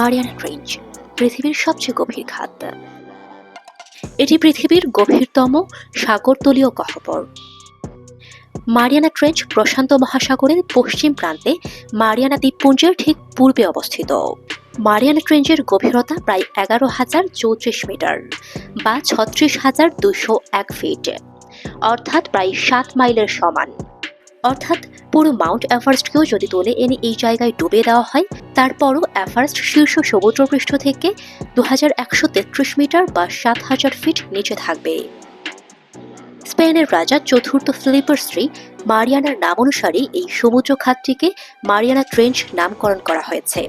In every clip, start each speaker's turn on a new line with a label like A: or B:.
A: Mariana trench পৃথিবীর সবচেয়ে গভীর খাত এটি পৃথিবীর গভীরতম সাগরতলীয় গহ্বর। মারিয়ানা ট্রেঞ্চ প্রশান্ত মহাসাগরের পশ্চিম প্রান্তে মারিয়ানা দ্বীপপুঞ্জের ঠিক পূর্বে অবস্থিত। মারিয়ানা ট্রেঞ্চের গভীরতা প্রায় এগারো হাজার চৌত্রিশ মিটার বা ছত্রিশ হাজার দুশো এক ফিট, অর্থাৎ প্রায় সাত মাইলের সমান। অর্থাৎ পুরো মাউন্ট এভারেস্টকেও যদি তুলে, এনে এই জায়গায় ডুবে দেওয়া হয় তারপরও এভারেস্ট শীর্ষ সমুদ্রপৃষ্ঠ থেকে দু হাজার একশো তেত্রিশ মিটার বা সাত হাজার ফিট নিচে থাকবে। স্পেনের রাজা চতুর্থ ফিলিপের স্ত্রী মারিয়ানার নাম অনুসারে এই সমুদ্র খাতটিকে মারিয়ানা ট্রেঞ্চ নামকরণ করা হয়েছে।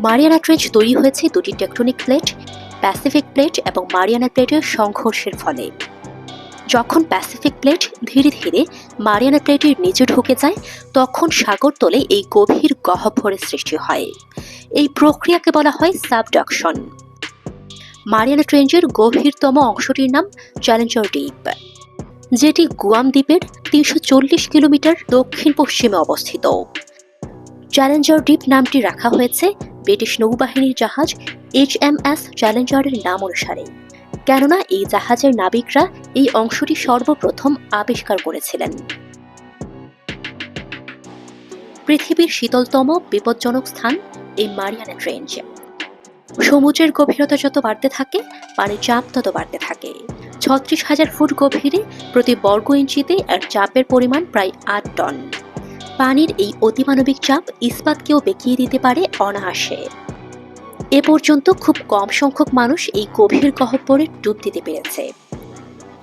A: মারিয়ানা ট্রেঞ্চ তৈরি হয়েছে দুটি টেকটনিক প্লেট, প্যাসিফিক প্লেট এবং মারিয়ানা প্লেটের সংঘর্ষের ফলে। যখন প্যাসিফিক প্লেট ধীরে ধীরে মারিয়ানা প্লেটের নিচে ঢুকে যায়, তখন সাগরতলে এই গভীর গহ্বরের সৃষ্টি হয়। এই প্রক্রিয়াকে বলা হয় সাবডাকশন। মারিয়ানা ট্রেঞ্জের গভীরতম অংশটির নাম চ্যালেঞ্জার দ্বীপ, যেটি গুয়াম দ্বীপের তিনশো চল্লিশ কিলোমিটার দক্ষিণ পশ্চিমে অবস্থিত। চ্যালেঞ্জার দ্বীপ নামটি রাখা হয়েছে ব্রিটিশ নৌবাহিনীর জাহাজ এইচ এম এস চ্যালেঞ্জারের নাম অনুসারে। কেননা এই জাহাজের নাবিকরা এই অংশটি সর্বপ্রথম আবিষ্কার করেছিলেন। পৃথিবীর শীতলতম, বিপজ্জনক স্থান এই মারিয়ানা ট্রেঞ্চ সমুদ্রের গভীরতা যত বাড়তে থাকে, পানির চাপ তত বাড়তে থাকে। ছত্রিশ হাজার ফুট গভীরে প্রতি বর্গ ইঞ্চিতে এর চাপের পরিমাণ প্রায় আট টন। পানির এই অতিমানবিক চাপ ইস্পাতকেও বেঁকিয়ে দিতে পারে অনায়াসে। এ পর্যন্ত খুব কম সংখ্যক মানুষ এই গভীর গহ্বরে ডুব দিতে পেরেছে।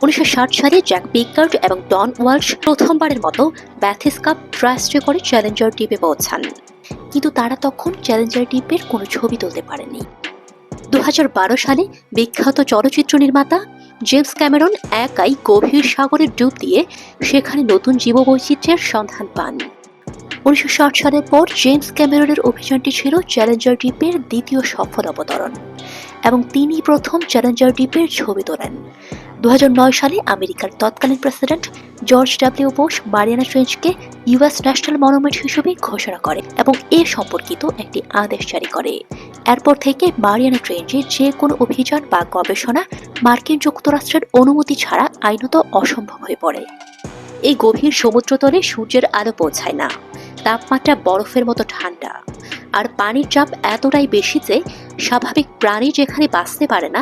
A: উনিশশো ষাট সালে জ্যাক পিকার্ড এবং ডন ওয়ালশ প্রথমবারের মতো ব্যাথিস কাপ ট্রাস্টে করে চ্যালেঞ্জার দ্বীপে পৌঁছান। কিন্তু তারা তখন চ্যালেঞ্জার দ্বীপের কোনো ছবি তুলতে পারেনি দু হাজার বারো সালে বিখ্যাত চলচ্চিত্র নির্মাতা জেমস ক্যামেরন একাই গভীর সাগরে ডুব দিয়ে সেখানে নতুন জীববৈচিত্র্যের সন্ধান পান। উনিশশো ষাট সালের পর জেমস ক্যামেরনের অভিযানটি ছিল চ্যালেঞ্জার দ্বীপের দ্বিতীয় সফল অবতরণ এবং তিনি প্রথম চ্যালেঞ্জার দ্বীপের ছবি তোলেন। দু হাজার নয় সালে আমেরিকার তৎকালীন president George W Bush Mariana ট্রেঞ্চকে US national monument হিসেবে ঘোষণা করে এবং এ সম্পর্কিত একটি আদেশ জারি করে। এরপর থেকে মারিয়ানা ট্রেঞ্চে যে কোনো অভিযান বা গবেষণা মার্কিন যুক্তরাষ্ট্রের অনুমতি ছাড়া আইনত অসম্ভব হয়ে পড়ে। এই গভীর সমুদ্রতলে সূর্যের আলো পৌঁছায় না। তাপমাত্রা বরফের মতো ঠান্ডা। আর পানির চাপ এতটাই বেশি যে স্বাভাবিক প্রাণী যেখানে বাঁচতে পারে না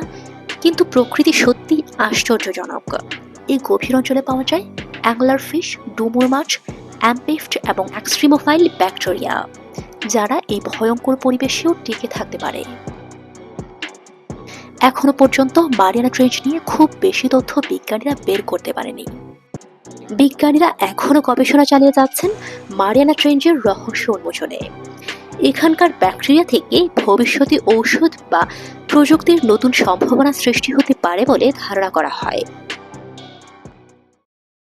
A: কিন্তু প্রকৃতি সত্যি আশ্চর্যজনক। এই গভীর অঞ্চলে পাওয়া যায় অ্যাংলার ফিশ, ডুমুর মাছ, অ্যাম্পিফট এবং এক্সট্রিমোফাইল ব্যাকটেরিয়া, যারা এই ভয়ঙ্কর পরিবেশেও টিকে থাকতে পারে। এখনও পর্যন্ত মারিয়ানা ট্রেঞ্চ নিয়ে খুব বেশি তথ্য বিজ্ঞানীরা বের করতে পারেনি। বিজ্ঞানীরা এখনও গবেষণা চালিয়ে যাচ্ছেন মারিয়ানা ট্রেঞ্জের রহস্য উন্মোচনে। এখানকার ব্যাকটেরিয়া থেকে ভবিষ্যতে ঔষধ বা প্রযুক্তির নতুন সম্ভাবনা সৃষ্টি হতে পারে বলে ধারণা করা হয়।